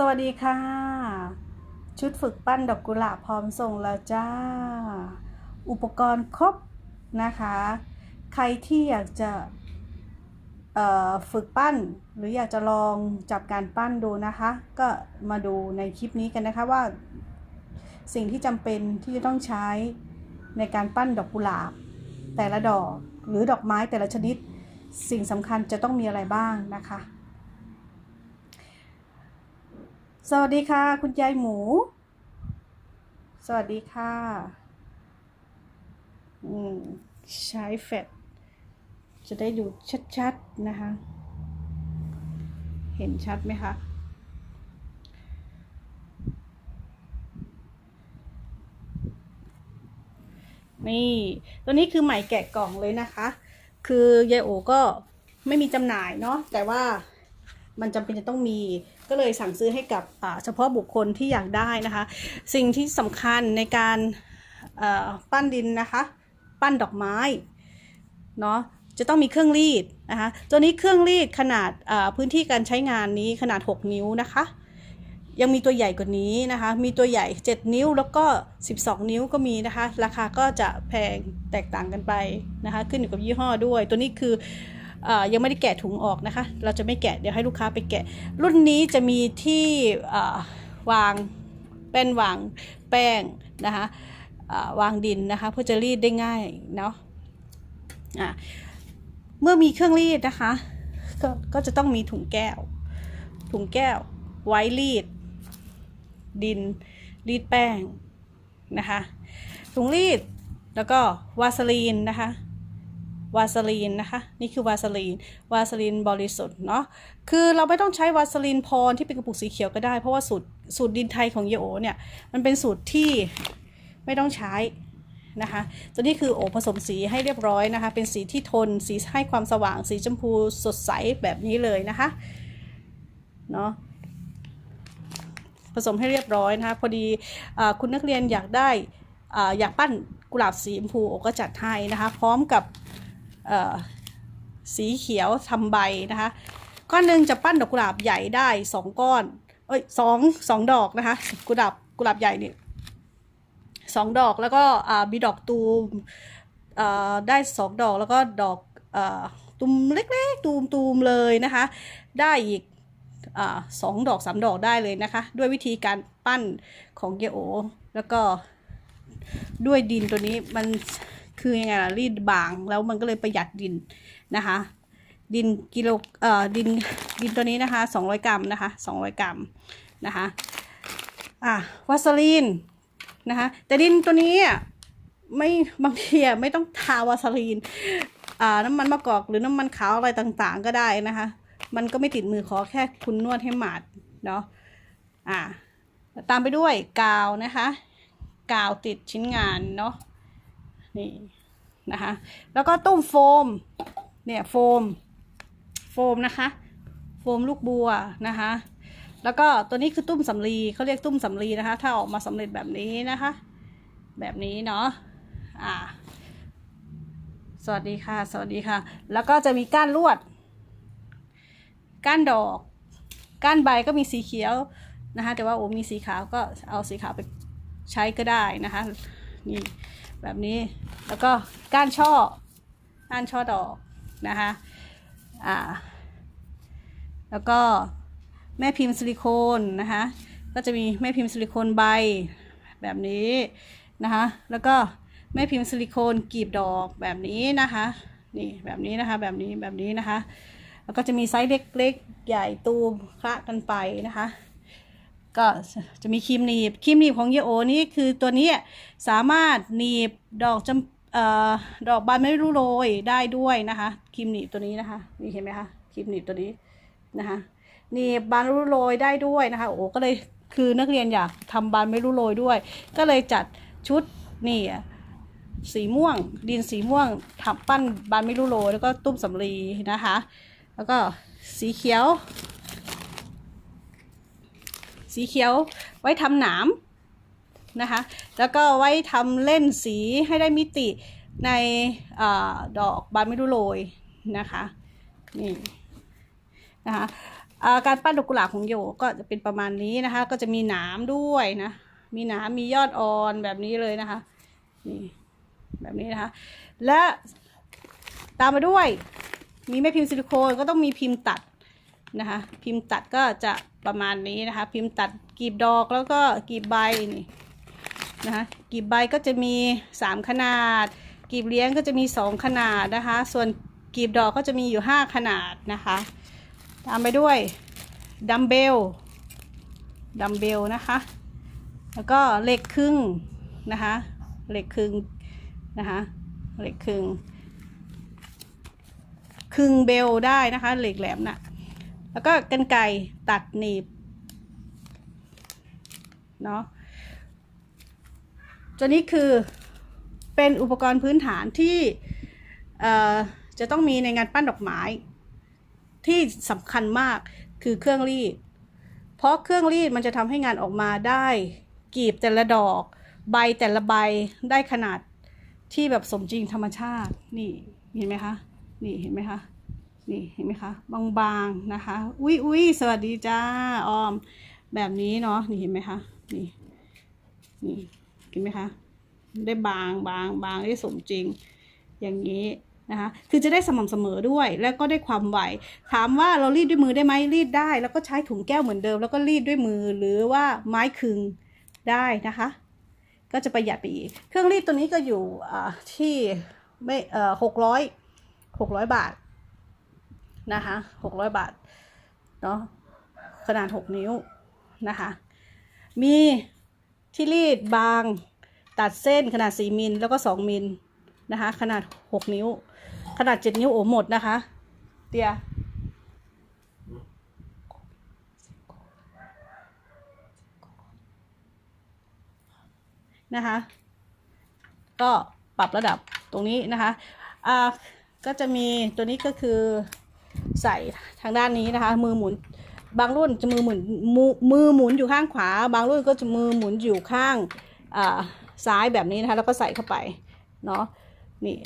สวัสดีค่ะ ชุดฝึกปั้นดอกกุหลาบพร้อมส่งแล้วจ้า อุปกรณ์ครบนะคะ ใครที่อยากจะฝึกปั้น หรืออยากจะลองจับการปั้นดูนะคะ ก็มาดูในคลิปนี้กันนะคะว่า สิ่งที่จำเป็นที่จะต้องใช้ในการปั้นดอกกุหลาบ แต่ละดอกหรือดอกไม้แต่ละชนิด สิ่งสำคัญจะต้องมีอะไรบ้างนะคะ สวัสดีค่ะ คุณยายหมู สวัสดีค่ะ อืม ใช้แฟลชจะได้ดูชัดๆนะคะ เห็นชัดไหมคะ นี่ ตัวนี้คือใหม่แกะกล่องเลยนะคะ คือยายโอก็ไม่มีจำหน่ายเนาะ แต่ว่ามันจำเป็นจะต้องมี ก็เลยสั่งซื้อให้กับเฉพาะบุคคลที่อยากได้นะคะ สิ่งที่สำคัญในการปั้นดินนะคะ ปั้นดอกไม้เนาะจะต้องมีเครื่องรีดนะคะตัวนี้เครื่องรีดขนาดพื้นที่การใช้งานนี้ขนาด 6 นิ้วนะคะ ยังมีตัวใหญ่กว่านี้นะคะ มีตัวใหญ่ 7 นิ้วแล้วก็ 12 นิ้วก็มีนะคะ ราคาก็จะแพงแตกต่างกันไปนะคะ ขึ้นอยู่กับยี่ห้อด้วย ตัวนี้คือ ยังไม่ได้แกะถุงออกนะคะ เราจะไม่แกะเดี๋ยวให้ลูกค้าไปแกะ รุ่นนี้จะมีที่วางแป้นวางแป้งนะคะวางดินนะคะเพื่อจะรีดได้ง่ายเนาะะเมื่อมีเครื่องรีดนะคะกก็จะต้องมีถุงแก้ว ถุงแก้ว ไว้รีด ดิน รีดแป้งนะคะถุงรีดแล้วก็วาสลีนนะคะ วาสลีนนะคะ นี่คือวาสลีน วาสลีนบริสุทธิ์เนาะคือเราไม่ต้องใช้วาสลีนพรที่เป็นกระปุกสีเขียวก็ได้ เพราะว่าสูตรสูตรดินไทยของเยโอเนี่ย มันเป็นสูตรที่ไม่ต้องใช้นะคะ ตัวนี้คือโอผสมสีให้เรียบร้อยนะคะ เป็นสีที่ทนสีให้ความสว่างสีชมพูสดใสแบบนี้เลยนะคะเนาะผสมให้เรียบร้อยนะคะ พอดีอคุณนักเรียนอยากได้ออยากปั้นกุหลาบสีชมพูโอก็จัดให้นะคะ พร้อมกับ สีเขียวทำใบนะคะก้อนหนึ่งจะปั้นดอกกุหลาบใหญ่ได้สองก้อนเอ้ยสองสองดอกนะคะกุหลาบกุหลาบใหญ่เนี่ยสองดอกแล้วก็มีดอกตูมได้สองดอกแล้วก็ดอกอตูมเล็กๆตูมตูมๆเลยนะคะ ได้อีกอสองดอกสามดอกได้เลยนะคะ ด้วยวิธีการปั้นของเยโอ แล้วก็ด้วยดินตัวนี้มัน คือยังไงล่ะรีดบางแล้วมันก็เลยประหยัดดินนะคะ ดินกิโลเอ่อดินดินตัวนี้นะคะ 200 กรัมนะคะ200 กรัมนะคะอะวาสลีนนะคะแต่ดินตัวนี้ไม่บางทีไม่ต้องทาวาสลีนอ่าน้ำมันมะกอกหรือน้ำมันขาวอะไรต่างๆ ก็ได้นะคะ มันก็ไม่ติดมือขอแค่คุณนวดให้หมาดเนาะอ่าตามไปด้วยกาวนะคะ กาวติดชิ้นงานเนาะ นี่นะคะแล้วก็ตุ้มโฟมเนี่ยโฟมโฟมนะคะ โฟมลูกบัวนะคะ แล้วก็ตัวนี้คือตุ้มสำลีเขาเรียกตุ้มสำลีนะคะ ถ้าออกมาสำเร็จแบบนี้นะคะ แบบนี้เนาะอ่าสวัสดีค่ะ สวัสดีค่ะ แล้วก็จะมีก้านลวด ก้านดอก ก้านใบก็มีสีเขียวนะคะ แต่ว่าโอ้มีสีขาวก็เอาสีขาวไปใช้ก็ได้นะคะ นี่ แบบนี้แล้วก็ก้านช่อก้านช่อดอกนะคะอ่าแล้วก็แม่พิมพ์ซิลิโคนนะคะก็จะมีแม่พิมพ์ซิลิโคนใบแบบนี้นะคะแล้วก็แม่พิมพ์ซิลิโคนกีบดอกแบบนี้นะคะนี่แบบนี้นะคะแบบนี้แบบนี้นะคะแล้วก็จะมีไซส์เล็กๆใหญ่ตูมคละกันไปนะคะ ก็จะมีครีมหนีบครีมหนีบของเยโอนี่คือตัวนี้สามารถหนีบดอกจำออดอกบานไม่รู้โรยได้ด้วยนะคะครีมหนีบตัวนี้นะคะนี่เห็นไหมคะครีมหนีบตัวนี้นะคะหนีบบานไม่รู้โรยได้ด้วยนะคะโอ้ก็เลยคือนักเรียนอยากทำบานไม่รู้โรยด้วย ก็เลยจัดชุดนี่สีม่วง ดินสีม่วงทำปั้นบานไม่รู้โรยแล้วก็ตุ้มสำลีนะคะ แล้วก็สีเขียว สีเขียวไว้ทำหนามนะคะ แล้วก็ไว้ทำเล่นสีให้ได้มิติในอดอกบานไม่รู้โรยนะคะนี่นะคะการปั้นดอกกุหลาบของโยก็จะเป็นประมาณนี้นะคะ ก็จะมีหนามด้วยนะมีหนามมียอดอ่อนแบบนี้เลยนะคะนี่แบบนี้นะคะ และตามมาด้วยมีแม่พิมพ์ซิลิโคนก็ต้องมีพิมพ์ตัด นะคะ พิมพ์ตัดก็จะประมาณนี้นะคะ พิมพ์ตัดกีบดอกแล้วก็กีบใบนี่นะคะกีบใบก็จะมี 3 ขนาด กีบเลี้ยงก็จะมี 2 ขนาดนะคะ ส่วนกีบดอกก็จะมีอยู่ 5 ขนาดนะคะ ตามไปด้วยดัมเบลดัมเบลนะคะ แล้วก็เหล็กครึ่งนะคะเหล็กครึ่งนะคะเหล็กครึ่งครึ่งเบลได้นะคะเหล็กแหลมน่ะ แล้วก็กันไก่ตัดหนีบเนาะตัวนี้คือเป็นอุปกรณ์พื้นฐานที่จะต้องมีในงานปั้นดอกไม้ ที่สำคัญมากคือเครื่องรีด เพราะเครื่องรีดมันจะทำให้งานออกมาได้กีบแต่ละดอก ใบแต่ละใบได้ขนาดที่แบบสมจริงธรรมชาติ นี่เห็นไหมคะ นี่เห็นไหมคะ นี่เห็นไหมคะบางๆนะคะ อุ้ยอุ้ยสวัสดีจ้าออม แบบนี้เนาะนี่เห็นไหมคะนี่นี่เห็นไหมคะได้บางบางบางได้สมจริงอย่างนี้นะคะคือจะได้สม่ำเสมอด้วยแล้วก็ได้ความไหว ถามว่าเรารีดด้วยมือได้ไหมรีดได้ แล้วก็ใช้ถุงแก้วเหมือนเดิม แล้วก็รีดด้วยมือหรือว่าไม้คึงได้นะคะ ก็จะประหยัดไปอีก เครื่องรีดตัวนี้ก็อยู่ที่ไม่เอ่อหกร้อยหกร้อยบาท นะคะหกร้อยบาทเนาะขนาดหกนิ้วนะคะ มีที่รีดบางตัดเส้นขนาดสี่มิลแล้วก็สองมิลนะคะ ขนาดหกนิ้ว ขนาดเจ็ดนิ้วโอหมดนะคะ เตียนะคะ ก็ปรับระดับตรงนี้นะคะ อ่า ก็จะมีตัวนี้ก็คือ ใส่ทางด้านนี้นะคะ มือหมุนบางรุ่นจะมือหมุนมือมือหมุนอยู่ข้างขวา บางรุ่นก็จะมือหมุนอยู่ข้างซ้ายแบบนี้นะคะแล้วก็ใส่เข้าไปเนาะนี่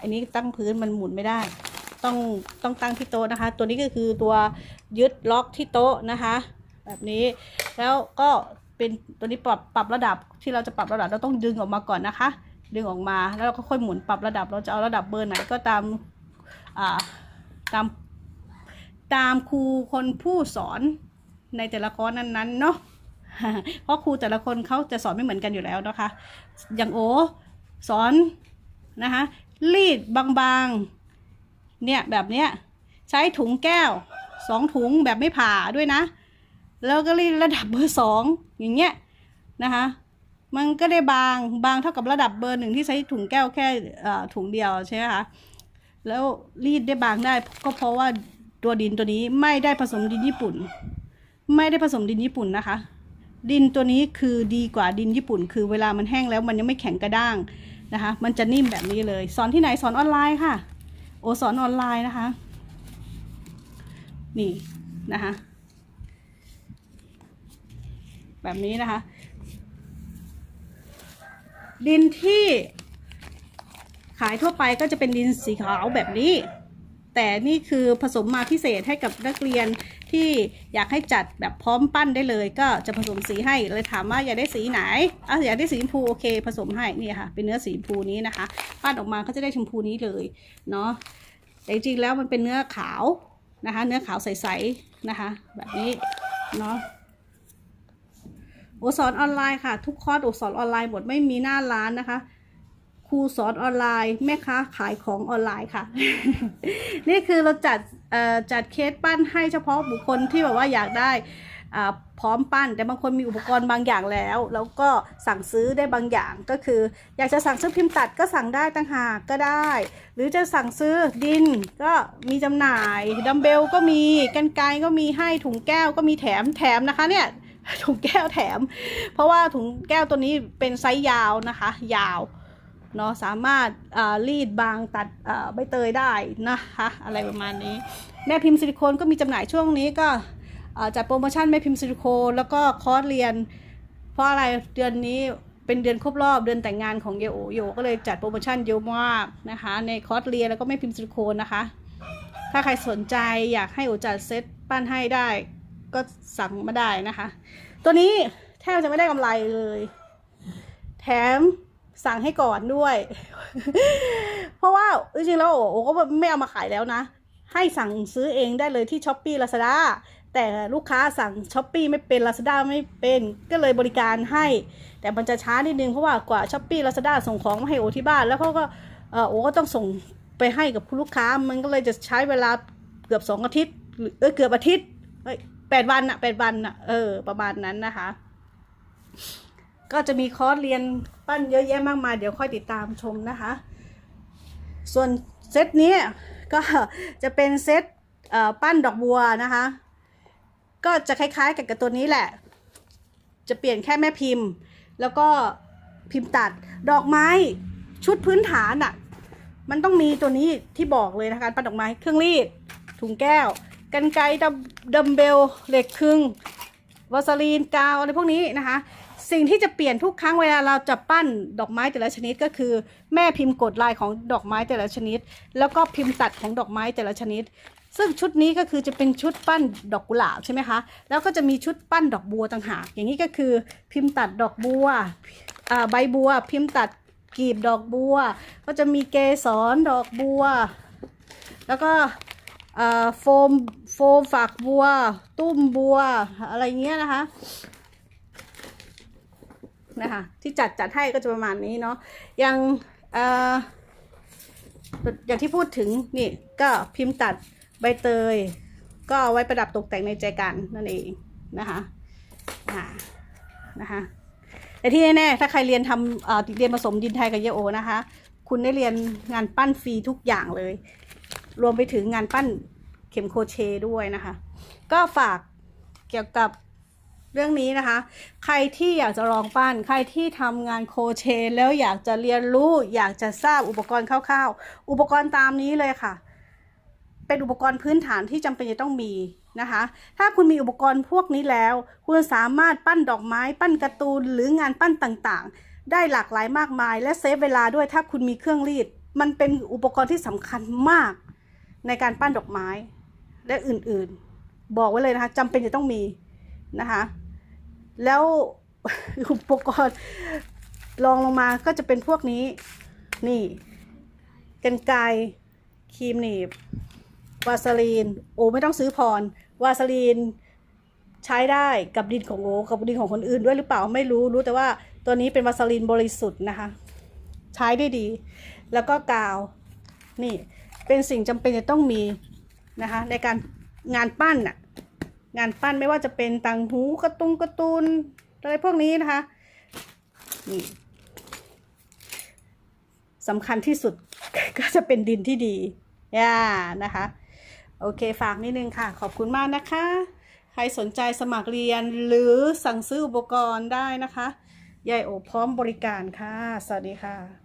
อันนี้ตั้งพื้นมันหมุนไม่ได้ ต้องต้องตั้งที่โต๊ะนะคะ ตัวนี้ก็คือตัวยึดล็อกที่โต๊ะนะคะ แบบนี้แล้วก็เป็นตัวนี้ปรับปรับระดับที่เราจะปรับระดับเราต้องดึงออกมาก่อนนะคะ ดึงออกมาแล้วเราก็ค่อยหมุนปรับระดับเราจะเอาระดับเบอร์ไหนก็ตามอ่าตาม ตามครูคนผู้สอนในแต่ละคอร์สนั้นๆเนาะเพราะครูแต่ละคนเขาจะสอนไม่เหมือนกันอยู่แล้วนะคะ อย่างโอสอนนะคะรีดบางๆ เนี่ยแบบเนี้ยใช้ถุงแก้วสองถุงแบบไม่ผ่าด้วยนะ แล้วก็รีดระดับเบอร์สองอย่างเงี้ยนะคะมันก็ได้บางบางเท่ากับระดับเบอร์หนึ่งที่ใช้ถุงแก้วแค่ถุงเดียวใช่ไหมคะแล้วรีดได้บางได้ก็เพราะว่า ตัวดินตัวนี้ไม่ได้ผสมดินญี่ปุ่น ไม่ได้ผสมดินญี่ปุ่นนะคะ ดินตัวนี้คือดีกว่าดินญี่ปุ่น คือเวลามันแห้งแล้วมันยังไม่แข็งกระด้างนะคะ มันจะนิ่มแบบนี้เลย สอนที่ไหนสอนออนไลน์ค่ะ โอสอนออนไลน์นะคะ นี่นะคะ แบบนี้นะคะ ดินที่ขายทั่วไปก็จะเป็นดินสีขาวแบบนี้ แต่นี่คือผสมมาพิเศษให้กับนักเรียนที่อยากให้จัดแบบพร้อมปั้นได้เลย ก็จะผสมสีให้เลยถามว่าอยากได้สีไหนอะอยากได้สีชมพูโอเค ผสมให้นี่ค่ะ เป็นเนื้อสีชมพูนี้นะคะ ปั้นออกมาก็จะได้ชมพูนี้เลยเนาะแต่จริงๆแล้วมันเป็นเนื้อขาวนะคะ เนื้อขาวใสๆนะคะ แบบนี้เนาะโอสอนออนไลน์ค่ะ ทุกคอร์สโอสอนออนไลน์หมดไม่มีหน้าร้านนะคะ รูสอนออนไลน์ แม่ค้าขายของออนไลน์ค่ะ นี่คือเราจัดจัดเคสปั้นให้เฉพาะบุคคลที่แบบว่าอยากได้พร้อมปั้น แต่บางคนมีอุปกรณ์บางอย่างแล้ว แล้วก็สั่งซื้อได้บางอย่างก็คือ อยากจะสั่งซื้อพิมพ์ตัดก็สั่งได้ต่างหากก็ได้ หรือจะสั่งซื้อดินก็มีจำหน่ายดัมเบลก็มีกันไกก็มีให้ถุงแก้วก็มีแถมแถมนะคะเนี่ยถุงแก้วแถม เพราะว่าถุงแก้วตัวนี้เป็นไซส์ยาวนะคะ ยาว เนาะสามารถรีดบางตัดใบเตยได้นะคะอะไรประมาณนี้ แม่พิมพ์ซิลิโคนก็มีจำหน่ายช่วงนี้ก็จัดโปรโมชั่นแม่พิมพ์ซิลิโคนแล้วก็คอร์สเรียน เพราะอะไรเดือนนี้เป็นเดือนครบรอบเดือนแต่งงานของเยโอโยก็เลยจัดโปรโมชั่นเยอะมากนะคะ ในคอร์สเรียนแล้วก็แม่พิมพ์ซิลิโคนนะคะ ถ้าใครสนใจอยากให้โอจัดเซตปั้นให้ได้ก็สั่งมาได้นะคะ ตัวนี้แทบจะไม่ได้กำไรเลย แถม สั่งให้ก่อนด้วย เพราะว่าจริงๆแล้วโอ้โอ้ก็ไม่เอามาขายแล้วนะ ให้สั่งซื้อเองได้เลยที่ช้อปปี้ลาซาด้าแต่ลูกค้าสั่งช้อปปีไม่เป็นลาซาด้าไม่เป็นก็เลยบริการให้ แต่มันจะช้านิดนึงเพราะว่ากว่าช้อปปี้ลาซาด้าส่งของมาให้โอที่บ้าน แล้วเขาก็เออโอก็ต้องส่งไปให้กับผู้ลูกค้ามันก็เลยจะใช้เวลาเกือบสองอาทิตย์เออเกือบอาทิตย์เอ้ยแปดวันอะแปดวันอะเออประมาณนั้นนะคะ ก็จะมีคอร์สเรียนปั้นเยอะแยะมากมาย เดี๋ยวค่อยติดตามชมนะคะ ส่วนเซตนี้ก็จะเป็นเซตเปั้นดอกบัวนะคะ ก็จะคล้ายๆ กับกับตัวนี้แหละ จะเปลี่ยนแค่แม่พิมพ์ แล้วก็พิมพ์ตัดดอกไม้ชุดพื้นฐานอะ่ะ มันต้องมีตัวนี้ที่บอกเลยนะคะปั้นดอกไม้เครื่องรีด ถุงแก้ว กันไกดัมดัมเบลเหล็กครึ่งวาสลีนกาวอะไรพวกนี้นะคะ สิ่งที่จะเปลี่ยนทุกครั้งเวลาเราจะปั้นดอกไม้แต่ละชนิดก็คือ แม่พิมพ์กดลายของดอกไม้แต่ละชนิด แล้วก็พิมพ์ตัดของดอกไม้แต่ละชนิด ซึ่งชุดนี้ก็คือจะเป็นชุดปั้นดอกกุหลาบใช่ไหมคะแล้วก็จะมีชุดปั้นดอกบัวต่างหากอย่างนี้ก็คือพิมพ์ตัดดอกบัวใบบัว พิมพ์ตัดกีบดอกบัว ก็จะมีเกสรดอกบัว แล้วก็โฟมโฟมฝักบัว ตุ้มบัวอะไรเงี้ยนะคะ นะคะ ที่จัดจัดให้ก็จะประมาณนี้เนาะอย่างเอ่ออย่างที่พูดถึงนี่ก็พิมพ์ตัดใบเตย ก็เอาไว้ประดับตกแต่งในใจกันนั่นเองนะคะอ่านะคะแต่ที่แน่ๆถ้าใครเรียนทำเอ่อเรียนผสมดินไทยกับเยโอนะคะ คุณได้เรียนงานปั้นฟรีทุกอย่างเลย รวมไปถึงงานปั้นเข็มโครเชต์ด้วยนะคะ ก็ฝากเกี่ยวกับ เรื่องนี้นะคะ ใครที่อยากจะลองปั้น ใครที่ทำงานโคเชต์แล้วอยากจะเรียนรู้ อยากจะทราบอุปกรณ์คร่าวๆ อุปกรณ์ตามนี้เลยค่ะ เป็นอุปกรณ์พื้นฐานที่จำเป็นจะต้องมีนะคะ ถ้าคุณมีอุปกรณ์พวกนี้แล้ว คุณสามารถปั้นดอกไม้ ปั้นการ์ตูน หรืองานปั้นต่างๆ ได้หลากหลายมากมาย และเซฟเวลาด้วยถ้าคุณมีเครื่องรีด มันเป็นอุปกรณ์ที่สำคัญมากในการปั้นดอกไม้และอื่นๆ บอกไว้เลยนะคะจำเป็นจะต้องมีนะคะ แล้วอุปกรณ์รองลงมาก็จะเป็นพวกนี้ นี่กันไกรครีมหนีบ วาสลีน โอไม่ต้องซื้อพร วาสลีนใช้ได้กับดินของโอกับดินของคนอื่นด้วยหรือเปล่าไม่รู้รู้แต่ว่าตัวนี้เป็นวาสลีนบริสุทธิ์นะคะ ใช้ได้ดี แล้วก็กาว นี่เป็นสิ่งจำเป็นจะต้องมีนะคะในการงานปั้นน่ะ งานปั้นไม่ว่าจะเป็นต่างหูกระตุงกร์ตูนอะไรพวกนี้นะคะนี่สำคัญที่สุดก็จะเป็นดินที่ดีย่านะคะ โอเคฝากนิดนึงค่ะ ขอบคุณมากนะคะ ใครสนใจสมัครเรียนหรือสั่งซื้ออุปกรณ์ได้นะคะยายโอพร้อมบริการค่ะ สวัสดีค่ะ